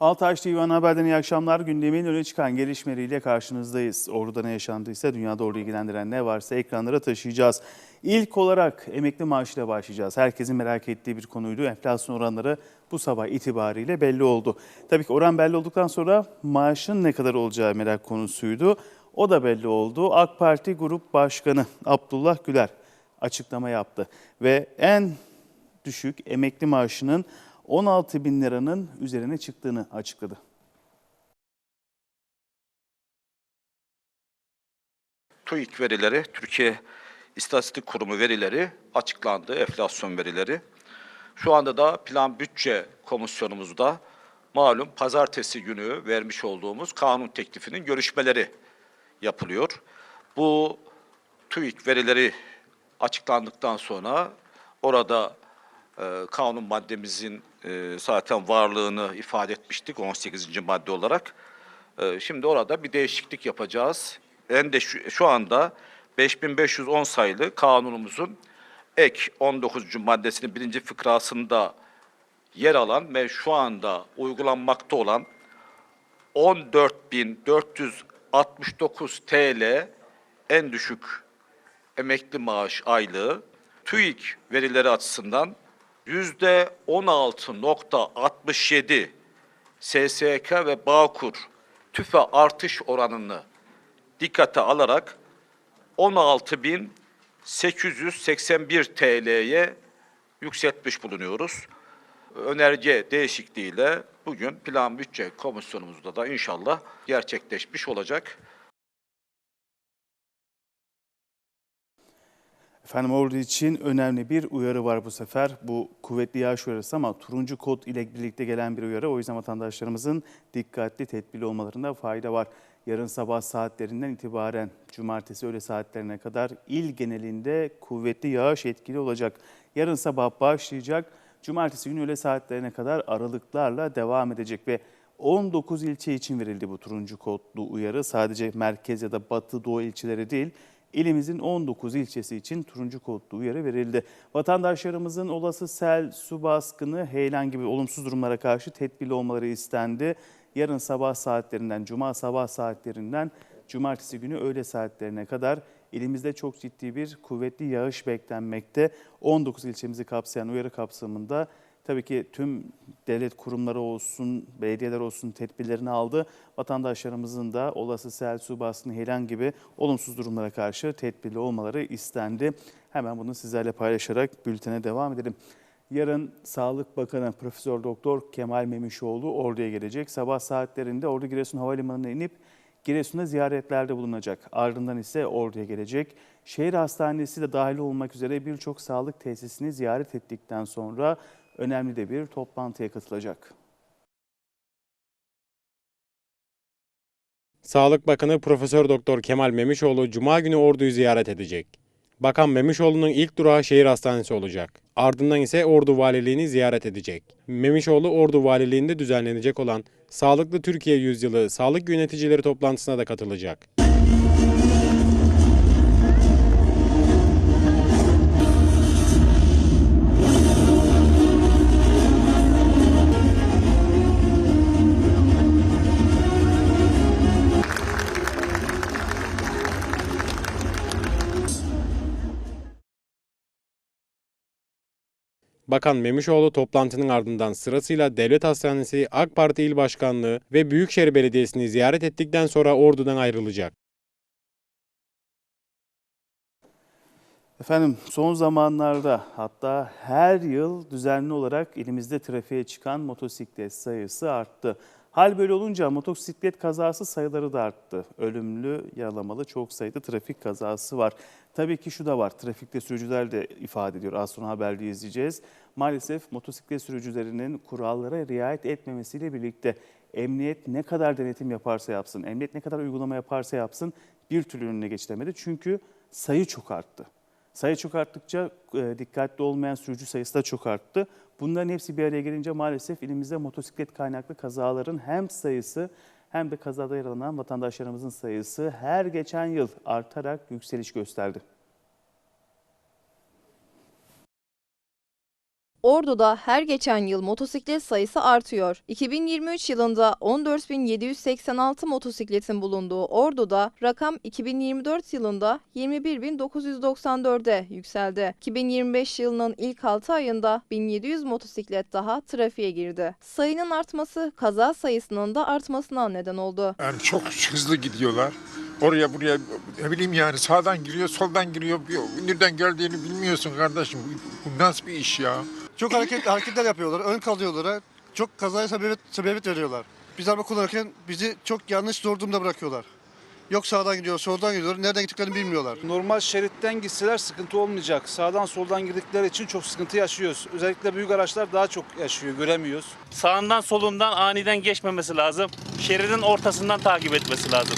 Altaş TV Ana Haber'den iyi akşamlar. Gündemin öne çıkan gelişmeleriyle karşınızdayız. Ordu'da ne yaşandıysa dünyada ordu ilgilendiren ne varsa ekranlara taşıyacağız. İlk olarak emekli maaşıyla başlayacağız. Herkesin merak ettiği bir konuydu. Enflasyon oranları bu sabah itibariyle belli oldu. Tabii ki oran belli olduktan sonra maaşın ne kadar olacağı merak konusuydu. O da belli oldu. AK Parti Grup Başkanı Abdullah Güler açıklama yaptı. Ve en düşük emekli maaşının 16 bin liranın üzerine çıktığını açıkladı. TÜİK verileri, Türkiye İstatistik Kurumu verileri açıklandı, enflasyon verileri. Şu anda da Plan Bütçe Komisyonumuzda malum pazartesi günü vermiş olduğumuz kanun teklifinin görüşmeleri yapılıyor. Bu TÜİK verileri açıklandıktan sonra orada kanun maddemizin e, zaten varlığını ifade etmiştik 18. madde olarak. E, şimdi orada bir değişiklik yapacağız. En de şu anda 5510 sayılı kanunumuzun ek 19. maddesinin birinci fıkrasında yer alan ve şu anda uygulanmakta olan 14.469 TL en düşük emekli maaş aylığı TÜİK verileri açısından yüzde 16.67 SSK ve Bağkur tüfe artış oranını dikkate alarak 16.881 TL'ye yükseltmiş bulunuyoruz. Önerge değişikliğiyle bugün Plan Bütçe Komisyonumuzda da inşallah gerçekleşmiş olacak. Efendim ordu için önemli bir uyarı var bu sefer. Bu kuvvetli yağış uyarısı ama turuncu kod ile birlikte gelen bir uyarı. O yüzden vatandaşlarımızın dikkatli, tedbirli olmalarında fayda var. Yarın sabah saatlerinden itibaren cumartesi öğle saatlerine kadar il genelinde kuvvetli yağış etkili olacak. Yarın sabah başlayacak. Cumartesi günü öğle saatlerine kadar aralıklarla devam edecek ve 19 ilçe için verildi bu turuncu kodlu uyarı. Sadece merkez ya da batı doğu ilçeleri değil, ilimizin 19 ilçesi için turuncu kodlu uyarı verildi. Vatandaşlarımızın olası sel, su baskını, heyelan gibi olumsuz durumlara karşı tedbirli olmaları istendi. Yarın sabah saatlerinden, cuma sabah saatlerinden cumartesi günü öğle saatlerine kadar ilimizde çok ciddi bir kuvvetli yağış beklenmekte. 19 ilçemizi kapsayan uyarı kapsamında tabii ki tüm devlet kurumları olsun, belediyeler olsun tedbirlerini aldı. Vatandaşlarımızın da olası sel, su baskını, heyelan gibi olumsuz durumlara karşı tedbirli olmaları istendi. Hemen bunu sizlerle paylaşarak bültene devam edelim. Yarın Sağlık Bakanı Profesör Doktor Kemal Memişoğlu Ordu'ya gelecek. Sabah saatlerinde Ordu Giresun Havalimanı'na inip Giresun'da ziyaretlerde bulunacak. Ardından ise Ordu'ya gelecek. Şehir hastanesi de dahil olmak üzere birçok sağlık tesisini ziyaret ettikten sonra önemli de bir toplantıya katılacak. Sağlık Bakanı Profesör Doktor Kemal Memişoğlu cuma günü Ordu'yu ziyaret edecek. Bakan Memişoğlu'nun ilk durağı şehir hastanesi olacak. Ardından ise Ordu Valiliğini ziyaret edecek. Memişoğlu Ordu Valiliğinde düzenlenecek olan Sağlıklı Türkiye Yüzyılı Sağlık Yöneticileri toplantısına da katılacak. Bakan Memişoğlu toplantının ardından sırasıyla Devlet Hastanesi, AK Parti İl Başkanlığı ve Büyükşehir Belediyesi'ni ziyaret ettikten sonra Ordu'dan ayrılacak. Efendim son zamanlarda hatta her yıl düzenli olarak ilimizde trafiğe çıkan motosiklet sayısı arttı. Hal böyle olunca motosiklet kazası sayıları da arttı. Ölümlü, yaralamalı çok sayıda trafik kazası var. Tabii ki şu da var, trafikte sürücüler de ifade ediyor. Az sonra haberde izleyeceğiz. Maalesef motosiklet sürücülerinin kurallara riayet etmemesiyle birlikte emniyet ne kadar denetim yaparsa yapsın, emniyet ne kadar uygulama yaparsa yapsın bir türlü önüne geçilemedi. Çünkü sayı çok arttı. Sayı çok arttıkça e, dikkatli olmayan sürücü sayısı da çok arttı. Bunların hepsi bir araya gelince maalesef elimizde motosiklet kaynaklı kazaların hem sayısı hem de kazada yaralanan vatandaşlarımızın sayısı her geçen yıl artarak yükseliş gösterdi. Ordu'da her geçen yıl motosiklet sayısı artıyor. 2023 yılında 14.786 motosikletin bulunduğu Ordu'da rakam 2024 yılında 21.994'e yükseldi. 2025 yılının ilk 6 ayında 1700 motosiklet daha trafiğe girdi. Sayının artması kaza sayısının da artmasına neden oldu. Yani çok hızlı gidiyorlar. Oraya buraya ne bileyim yani sağdan giriyor, soldan giriyor. Nereden geldiğini bilmiyorsun kardeşim. Bu nasıl bir iş ya? Çok hareket, hareketler yapıyorlar, ön kalıyorlar. Çok kazaya sebebiyet, sebebiyet veriyorlar. Biz araba kullanırken bizi çok yanlış zor durumda bırakıyorlar. Yok sağdan gidiyor, soldan gidiyor. Nereden gittiklerini bilmiyorlar. Normal şeritten gitseler sıkıntı olmayacak. Sağdan soldan girdikleri için çok sıkıntı yaşıyoruz. Özellikle büyük araçlar daha çok yaşıyor, göremiyoruz. sağından solundan aniden geçmemesi lazım. Şeridin ortasından takip etmesi lazım.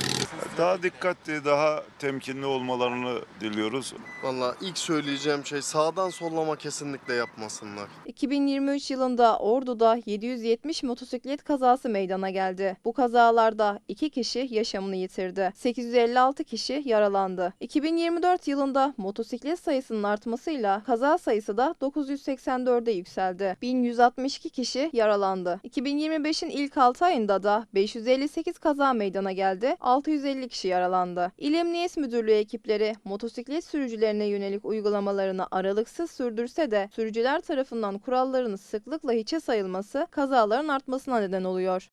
Daha dikkatli, daha temkinli olmalarını diliyoruz. Valla ilk söyleyeceğim şey sağdan sollama kesinlikle yapmasınlar. 2023 yılında Ordu'da 770 motosiklet kazası meydana geldi. Bu kazalarda 2 kişi yaşamını yitirdi. 856 kişi yaralandı. 2024 yılında motosiklet sayısının artmasıyla kaza sayısı da 984'e yükseldi. 1162 kişi yaralandı. 2025'in ilk 6 ayında da 558 kaza meydana geldi. 650 kişi yaralandı. İl Emniyet Müdürlüğü ekipleri motosiklet sürücülerine yönelik uygulamalarını aralıksız sürdürse de sürücüler tarafından kuralların sıklıkla hiçe sayılması kazaların artmasına neden oluyor.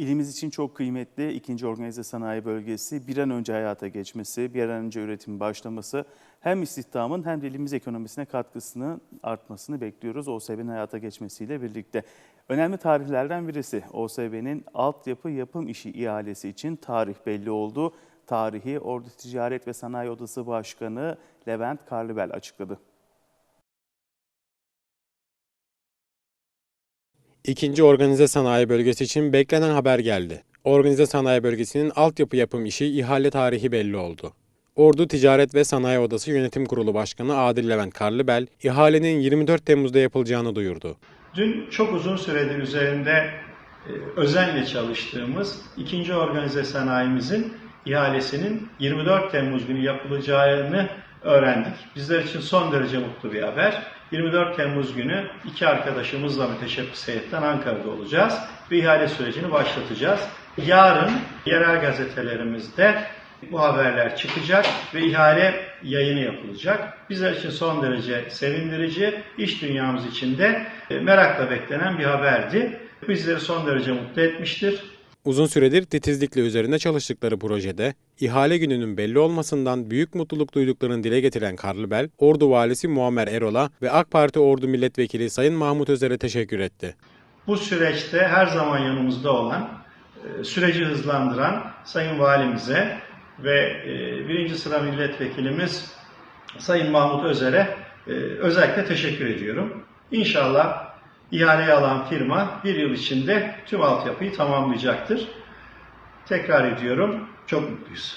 İlimiz için çok kıymetli ikinci organize sanayi bölgesi bir an önce hayata geçmesi, bir an önce üretim başlaması hem istihdamın hem de ilimiz ekonomisine katkısını artmasını bekliyoruz OSB'nin hayata geçmesiyle birlikte. Önemli tarihlerden birisi OSB'nin altyapı yapım işi ihalesi için tarih belli oldu. Tarihi Ordu Ticaret ve Sanayi Odası Başkanı Levent Karlıbel açıkladı. İkinci organize sanayi bölgesi için beklenen haber geldi. Organize sanayi bölgesinin altyapı yapım işi ihale tarihi belli oldu. Ordu Ticaret ve Sanayi Odası Yönetim Kurulu Başkanı Adil Levent Karlıbel, ihalenin 24 Temmuz'da yapılacağını duyurdu. Dün çok uzun süredir üzerinde e, özenle çalıştığımız ikinci organize sanayimizin ihalesinin 24 Temmuz günü yapılacağını öğrendik. Bizler için son derece mutlu bir haber. 24 Temmuz günü iki arkadaşımızla müteşebbis heyetten Ankara'da olacağız ve ihale sürecini başlatacağız. Yarın yerel gazetelerimizde bu haberler çıkacak ve ihale yayını yapılacak. Bizler için son derece sevindirici, iş dünyamız için de e, merakla beklenen bir haberdi. Bizleri son derece mutlu etmiştir. Uzun süredir titizlikle üzerinde çalıştıkları projede ihale gününün belli olmasından büyük mutluluk duyduklarını dile getiren Karlıbel, Ordu Valisi Muammer Erol'a ve AK Parti Ordu Milletvekili Sayın Mahmut Özer'e teşekkür etti. Bu süreçte her zaman yanımızda olan, e, süreci hızlandıran Sayın Valimize ve e, birinci sıra milletvekilimiz Sayın Mahmut Özer'e e, özellikle teşekkür ediyorum. İnşallah ihaleyi alan firma bir yıl içinde tüm altyapıyı tamamlayacaktır. Tekrar ediyorum, çok mutluyuz.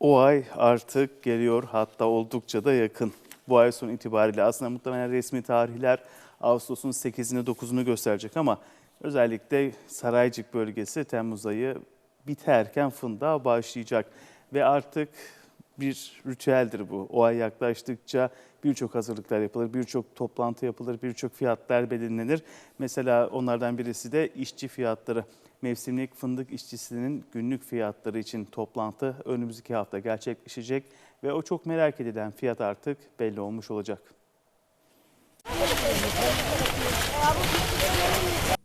O ay artık geliyor hatta oldukça da yakın. Bu ay sonu itibariyle aslında muhtemelen resmi tarihler Ağustos'un 8'ini 9'unu gösterecek ama özellikle Saraycık bölgesi Temmuz ayı biterken fındığa başlayacak. Ve artık bir ritüeldir bu. O ay yaklaştıkça birçok hazırlıklar yapılır, birçok toplantı yapılır, birçok fiyatlar belirlenir. Mesela onlardan birisi de işçi fiyatları. Mevsimlik fındık işçisinin günlük fiyatları için toplantı önümüzdeki hafta gerçekleşecek ve o çok merak edilen fiyat artık belli olmuş olacak.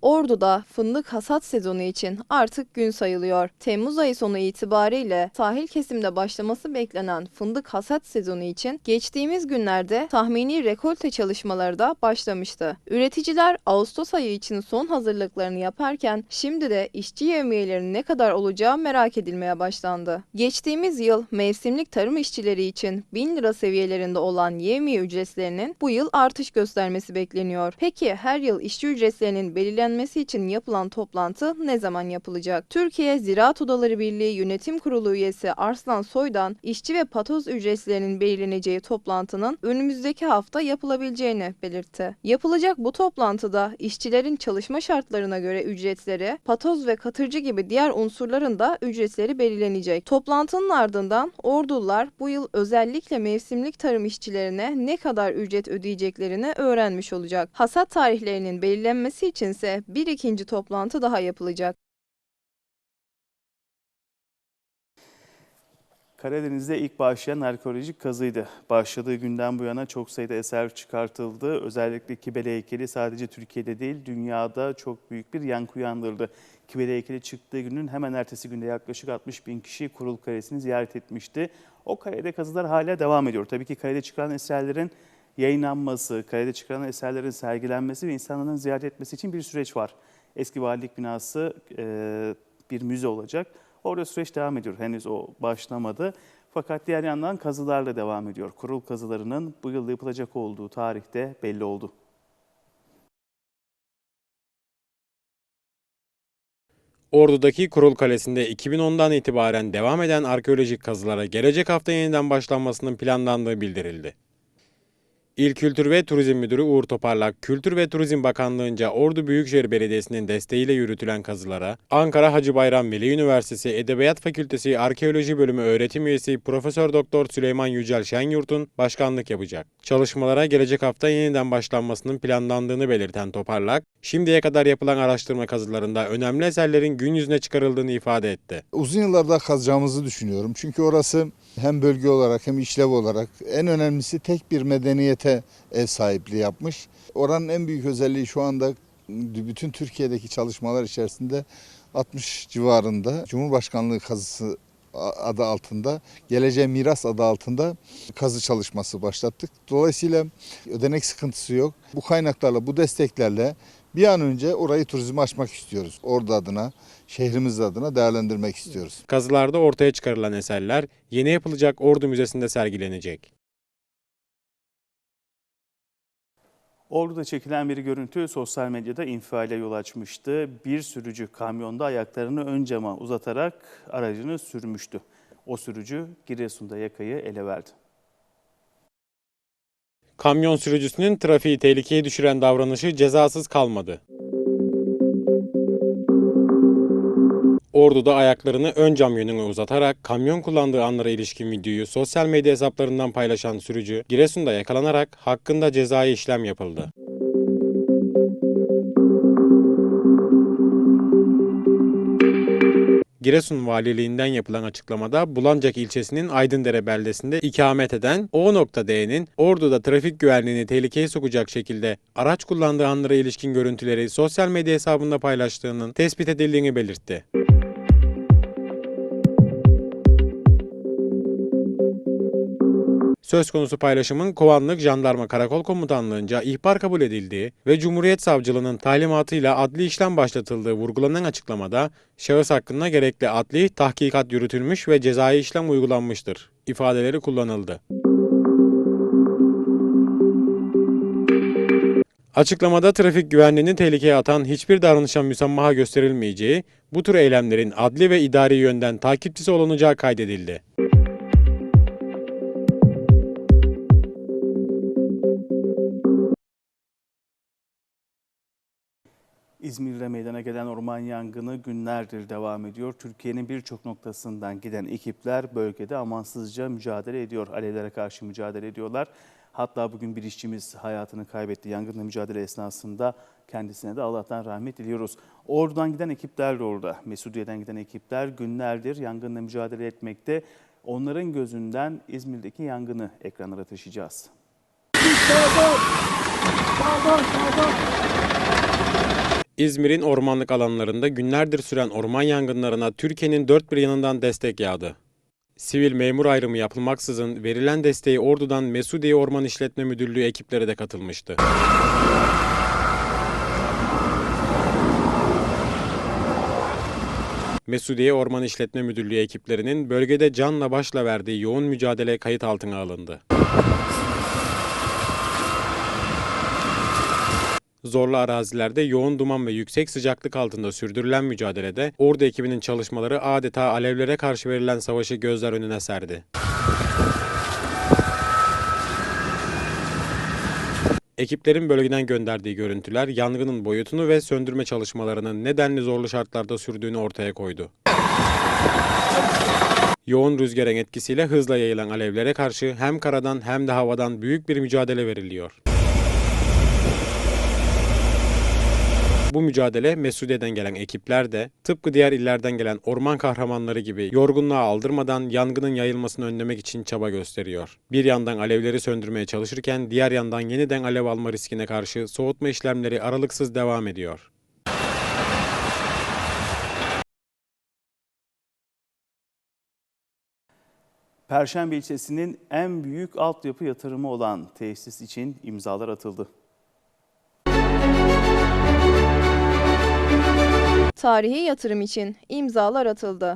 Ordu'da fındık hasat sezonu için artık gün sayılıyor. Temmuz ayı sonu itibariyle sahil kesimde başlaması beklenen fındık hasat sezonu için geçtiğimiz günlerde tahmini rekolte çalışmaları da başlamıştı. Üreticiler Ağustos ayı için son hazırlıklarını yaparken şimdi de işçi yevmiyelerinin ne kadar olacağı merak edilmeye başlandı. Geçtiğimiz yıl mevsimlik tarım işçileri için 1000 lira seviyelerinde olan yevmiye ücretlerinin bu yıl artış göstermesi bekleniyor. Peki her yıl işçi ücretlerinin belirlenmesi belirlenmesi için yapılan toplantı ne zaman yapılacak? Türkiye Ziraat Odaları Birliği Yönetim Kurulu üyesi Arslan Soydan, işçi ve patoz ücretlerinin belirleneceği toplantının önümüzdeki hafta yapılabileceğini belirtti. Yapılacak bu toplantıda işçilerin çalışma şartlarına göre ücretleri, patoz ve katırcı gibi diğer unsurların da ücretleri belirlenecek. Toplantının ardından ordular bu yıl özellikle mevsimlik tarım işçilerine ne kadar ücret ödeyeceklerini öğrenmiş olacak. Hasat tarihlerinin belirlenmesi içinse bir ikinci toplantı daha yapılacak. Karadeniz'de ilk başlayan arkeolojik kazıydı. Başladığı günden bu yana çok sayıda eser çıkartıldı. Özellikle Kibele heykeli sadece Türkiye'de değil dünyada çok büyük bir yankı uyandırdı. Kibele heykeli çıktığı günün hemen ertesi günde yaklaşık 60 bin kişi Kurul Kalesi'ni ziyaret etmişti. O kalede kazılar hala devam ediyor. Tabii ki kalede çıkan eserlerin yayınlanması, kalede çıkan eserlerin sergilenmesi ve insanların ziyaret etmesi için bir süreç var. Eski valilik binası e, bir müze olacak. Orada süreç devam ediyor. Henüz o başlamadı. Fakat diğer yandan kazılarla devam ediyor. Kurul kazılarının bu yıl yapılacak olduğu tarihte belli oldu. Ordu'daki Kurul Kalesi'nde 2010'dan itibaren devam eden arkeolojik kazılara gelecek hafta yeniden başlanmasının planlandığı bildirildi. İl Kültür ve Turizm Müdürü Uğur Toparlak, Kültür ve Turizm Bakanlığı'nca Ordu Büyükşehir Belediyesi'nin desteğiyle yürütülen kazılara, Ankara Hacı Bayram Veli Üniversitesi Edebiyat Fakültesi Arkeoloji Bölümü öğretim üyesi Profesör Doktor Süleyman Yücel Şenyurt'un başkanlık yapacak. Çalışmalara gelecek hafta yeniden başlanmasının planlandığını belirten Toparlak, şimdiye kadar yapılan araştırma kazılarında önemli eserlerin gün yüzüne çıkarıldığını ifade etti. Uzun yıllarda kazacağımızı düşünüyorum. Çünkü orası hem bölge olarak hem işlev olarak en önemlisi tek bir medeniyete ev sahipliği yapmış. Oranın en büyük özelliği şu anda bütün Türkiye'deki çalışmalar içerisinde 60 civarında Cumhurbaşkanlığı kazısı adı altında, Geleceğe Miras adı altında kazı çalışması başlattık. Dolayısıyla ödenek sıkıntısı yok. Bu kaynaklarla, bu desteklerle bir an önce orayı turizme açmak istiyoruz. Ordu adına, şehrimiz adına değerlendirmek istiyoruz. Kazılarda ortaya çıkarılan eserler yeni yapılacak Ordu Müzesi'nde sergilenecek. Ordu'da çekilen bir görüntü sosyal medyada infiale yol açmıştı. Bir sürücü kamyonda ayaklarını ön cama uzatarak aracını sürmüştü. O sürücü Giresun'da yakayı ele verdi. Kamyon sürücüsünün trafiği tehlikeye düşüren davranışı cezasız kalmadı. Ordu'da ayaklarını ön cam yönüne uzatarak kamyon kullandığı anlara ilişkin videoyu sosyal medya hesaplarından paylaşan sürücü Giresun'da yakalanarak hakkında cezai işlem yapıldı. Giresun Valiliğinden yapılan açıklamada Bulancak ilçesinin Aydındere beldesinde ikamet eden O.D'nin Ordu'da trafik güvenliğini tehlikeye sokacak şekilde araç kullandığı anlara ilişkin görüntüleri sosyal medya hesabında paylaştığının tespit edildiğini belirtti. Söz konusu paylaşımın Kovanlık Jandarma Karakol Komutanlığı'nca ihbar kabul edildiği ve Cumhuriyet Savcılığı'nın talimatıyla adli işlem başlatıldığı vurgulanan açıklamada şahıs hakkında gerekli adli tahkikat yürütülmüş ve cezai işlem uygulanmıştır ifadeleri kullanıldı. Açıklamada trafik güvenliğini tehlikeye atan hiçbir davranışa müsamaha gösterilmeyeceği, bu tür eylemlerin adli ve idari yönden takipçisi olunacağı kaydedildi. İzmir'de meydana gelen orman yangını günlerdir devam ediyor. Türkiye'nin birçok noktasından giden ekipler bölgede amansızca mücadele ediyor. Alevlere karşı mücadele ediyorlar. Hatta bugün bir işçimiz hayatını kaybetti. Yangınla mücadele esnasında kendisine de Allah'tan rahmet diliyoruz. Oradan giden ekipler de orada. Mesudiye'den giden ekipler günlerdir yangınla mücadele etmekte. Onların gözünden İzmir'deki yangını ekranlara taşıyacağız. İzmir'in ormanlık alanlarında günlerdir süren orman yangınlarına Türkiye'nin dört bir yanından destek yağdı. Sivil memur ayrımı yapılmaksızın verilen desteği Ordu'dan Mesudiye Orman İşletme Müdürlüğü ekipleri de katılmıştı. Mesudiye Orman İşletme Müdürlüğü ekiplerinin bölgede canla başla verdiği yoğun mücadele kayıt altına alındı. Zorlu arazilerde yoğun duman ve yüksek sıcaklık altında sürdürülen mücadelede Ordu ekibinin çalışmaları adeta alevlere karşı verilen savaşı gözler önüne serdi. Ekiplerin bölgeden gönderdiği görüntüler yangının boyutunu ve söndürme çalışmalarının nedenli zorlu şartlarda sürdüğünü ortaya koydu. Yoğun rüzgarın etkisiyle hızla yayılan alevlere karşı hem karadan hem de havadan büyük bir mücadele veriliyor. Bu mücadele Mesudiye'den gelen ekipler de tıpkı diğer illerden gelen orman kahramanları gibi yorgunluğa aldırmadan yangının yayılmasını önlemek için çaba gösteriyor. Bir yandan alevleri söndürmeye çalışırken diğer yandan yeniden alev alma riskine karşı soğutma işlemleri aralıksız devam ediyor. Perşembe ilçesinin en büyük altyapı yatırımı olan tesis için imzalar atıldı. Tarihi yatırım için imzalar atıldı.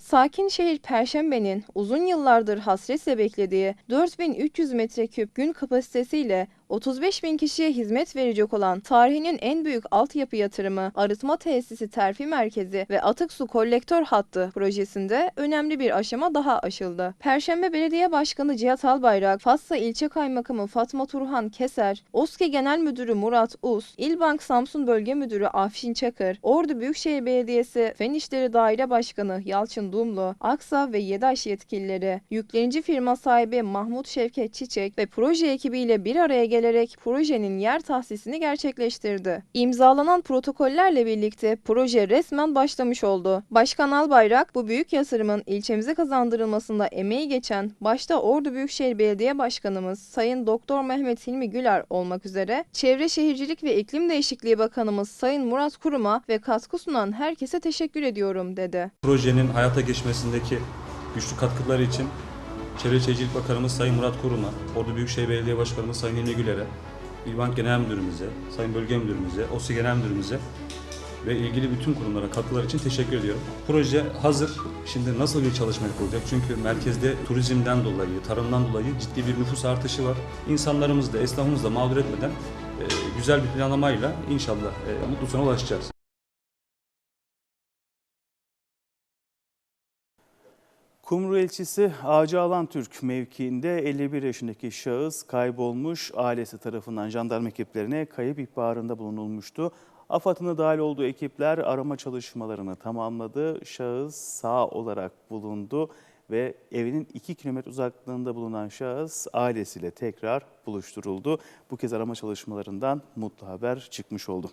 Sakin şehir Perşembe'nin uzun yıllardır hasretle beklediği 4300 metreküp gün kapasitesiyle 35 bin kişiye hizmet verecek olan tarihinin en büyük altyapı yatırımı Arıtma Tesisi Terfi Merkezi ve Atık Su Kolektör Hattı projesinde önemli bir aşama daha aşıldı. Perşembe Belediye Başkanı Cihat Albayrak, Fatsa İlçe Kaymakamı Fatma Turhan Keser, OSKE Genel Müdürü Murat Us, İlbank Samsun Bölge Müdürü Afşin Çakır, Ordu Büyükşehir Belediyesi Fen İşleri Daire Başkanı Yalçın Dumlu, Aksa ve YEDAŞ yetkilileri, yüklenici firma sahibi Mahmut Şevket Çiçek ve proje ekibiyle bir araya gelerek projenin yer tahsisini gerçekleştirdi. İmzalanan protokollerle birlikte proje resmen başlamış oldu. Başkan Albayrak bu büyük yatırımın ilçemize kazandırılmasında emeği geçen başta Ordu Büyükşehir Belediye Başkanımız Sayın Doktor Mehmet Hilmi Güler olmak üzere Çevre Şehircilik ve İklim Değişikliği Bakanımız Sayın Murat Kurum'a ve katkı sunan herkese teşekkür ediyorum dedi. Projenin hayata geçmesindeki güçlü katkıları için Çevre Şehircilik Bakanımız Sayın Murat Kurum'a, Ordu Büyükşehir Belediye Başkanımız Sayın Hilmi Güler'e, İlbank Genel Müdürümüze, Sayın Bölge Müdürümüze, OSİ Genel Müdürümüze ve ilgili bütün kurumlara katkılar için teşekkür ediyorum. Proje hazır. Şimdi nasıl bir çalışma yapılacak? Çünkü merkezde turizmden dolayı, tarımdan dolayı ciddi bir nüfus artışı var. İnsanlarımız da, esnafımız da mağdur etmeden e, güzel bir planlamayla inşallah e, mutlu sona ulaşacağız. Kumru ilçesi Ağacı Alan Türk mevkiinde 51 yaşındaki şahıs kaybolmuş ailesi tarafından jandarma ekiplerine kayıp ihbarında bulunulmuştu. AFAD'ın da dahil olduğu ekipler arama çalışmalarını tamamladı. Şahıs sağ olarak bulundu ve evinin 2 kilometre uzaklığında bulunan şahıs ailesiyle tekrar buluşturuldu. Bu kez arama çalışmalarından mutlu haber çıkmış oldu.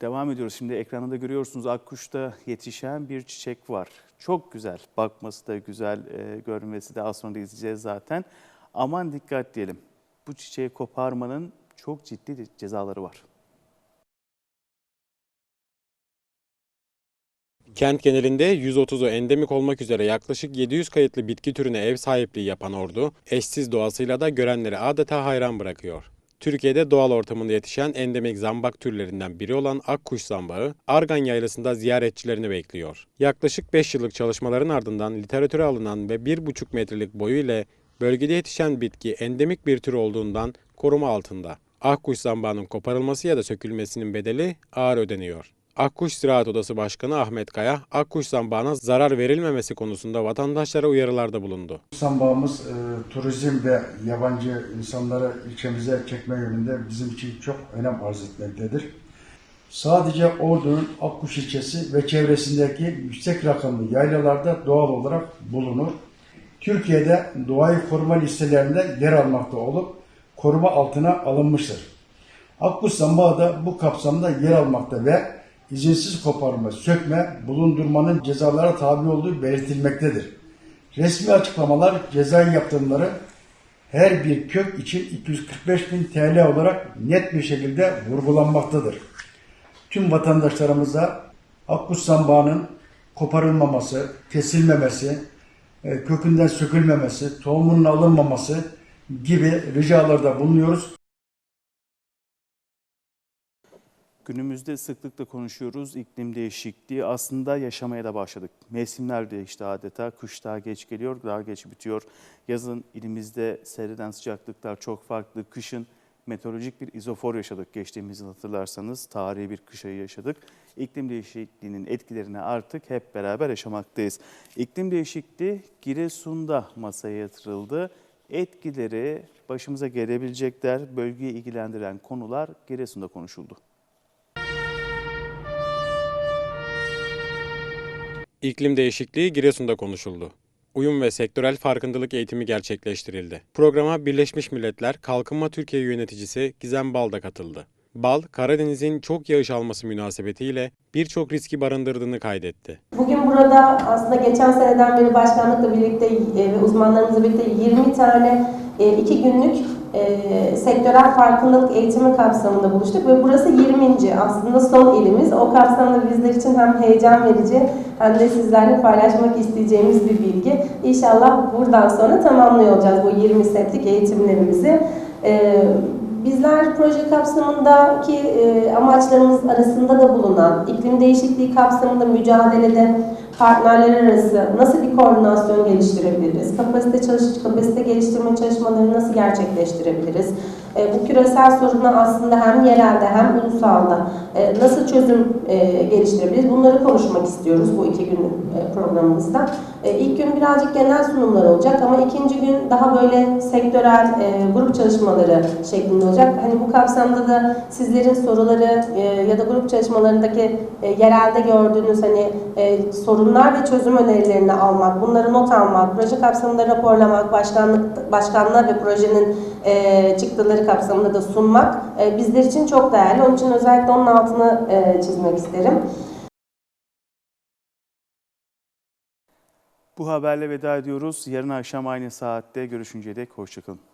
Devam ediyoruz. Şimdi ekranda görüyorsunuz Akkuş'ta yetişen bir çiçek var. Çok güzel. Bakması da güzel, e, görmesi de az sonra izleyeceğiz zaten. Aman dikkat diyelim. Bu çiçeği koparmanın çok ciddi cezaları var. Kent genelinde 130'u endemik olmak üzere yaklaşık 700 kayıtlı bitki türüne ev sahipliği yapan ordu, eşsiz doğasıyla da görenleri adeta hayran bırakıyor. Türkiye'de doğal ortamında yetişen endemik zambak türlerinden biri olan akkuş zambağı, Argan Yaylası'nda ziyaretçilerini bekliyor. Yaklaşık 5 yıllık çalışmaların ardından literatüre alınan ve 1,5 metrelik boyu ile bölgede yetişen bitki endemik bir tür olduğundan koruma altında. Akkuş zambağının koparılması ya da sökülmesinin bedeli ağır ödeniyor. Akkuş Ziraat Odası Başkanı Ahmet Kaya, akkuş zambağına zarar verilmemesi konusunda vatandaşlara uyarılarda bulundu. Sambağımız e, turizm ve yabancı insanları ilçemize çekme yönünde bizim için çok önem arz etmektedir. Sadece Ordu'nun Akkuş ilçesi ve çevresindeki yüksek rakımlı yaylalarda doğal olarak bulunur. Türkiye'de doğayı koruma listelerinde yer almakta olup koruma altına alınmıştır. Akkuş zambağı da bu kapsamda yer almakta ve izinsiz koparma, sökme, bulundurmanın cezalara tabi olduğu belirtilmektedir. Resmi açıklamalar cezai yaptırımları her bir kök için 245 bin TL olarak net bir şekilde vurgulanmaktadır. Tüm vatandaşlarımıza Akkuş zambağının koparılmaması, kesilmemesi, e, kökünden sökülmemesi, tohumunun alınmaması gibi ricalarda bulunuyoruz. Günümüzde sıklıkla konuşuyoruz iklim değişikliği. Aslında yaşamaya da başladık. Mevsimler değişti adeta. Kış daha geç geliyor, daha geç bitiyor. Yazın ilimizde seyreden sıcaklıklar çok farklı. Kışın meteorolojik bir izofor yaşadık. Geçtiğimiz yıl hatırlarsanız tarihi bir kış ayı yaşadık. İklim değişikliğinin etkilerini artık hep beraber yaşamaktayız. İklim değişikliği Giresun'da masaya yatırıldı. Etkileri başımıza gelebilecekler, bölgeyi ilgilendiren konular Giresun'da konuşuldu. İklim değişikliği Giresun'da konuşuldu. Uyum ve sektörel farkındalık eğitimi gerçekleştirildi. Programa Birleşmiş Milletler Kalkınma Türkiye yöneticisi Gizem Bal da katıldı. Bal, Karadeniz'in çok yağış alması münasebetiyle birçok riski barındırdığını kaydetti. Bugün burada aslında geçen seneden beri başkanlıkla birlikte e, ve uzmanlarımızla birlikte 20 tane e, iki günlük e, sektörel farkındalık eğitimi kapsamında buluştuk ve burası 20. aslında son ilimiz. O kapsamda bizler için hem heyecan verici hem de sizlerle paylaşmak isteyeceğimiz bir bilgi. İnşallah buradan sonra tamamlıyor olacağız bu 20 setlik eğitimlerimizi. E, Bizler proje kapsamındaki e, amaçlarımız arasında da bulunan iklim değişikliği kapsamında mücadelede partnerler arası nasıl bir koordinasyon geliştirebiliriz? Kapasite çalış kapasite geliştirme çalışmalarını nasıl gerçekleştirebiliriz? E, bu küresel soruna aslında hem yerelde hem ulusalda e, nasıl çözüm e, geliştirebiliriz? Bunları konuşmak istiyoruz bu iki günlük e, programımızda. E, ilk gün birazcık genel sunumlar olacak ama ikinci gün daha böyle sektörel e, grup çalışmaları şeklinde olacak. Hani bu kapsamda da sizlerin soruları e, ya da grup çalışmalarındaki e, yerelde gördüğünüz hani sorunlar ve çözüm önerilerini almak, bunları not almak, proje kapsamında raporlamak, başkanlık başkanlığa ve projenin çıktıları kapsamında da sunmak bizler için çok değerli. Onun için özellikle onun altını çizmek isterim. Bu haberle veda ediyoruz. Yarın akşam aynı saatte görüşünceye dek hoşçakalın.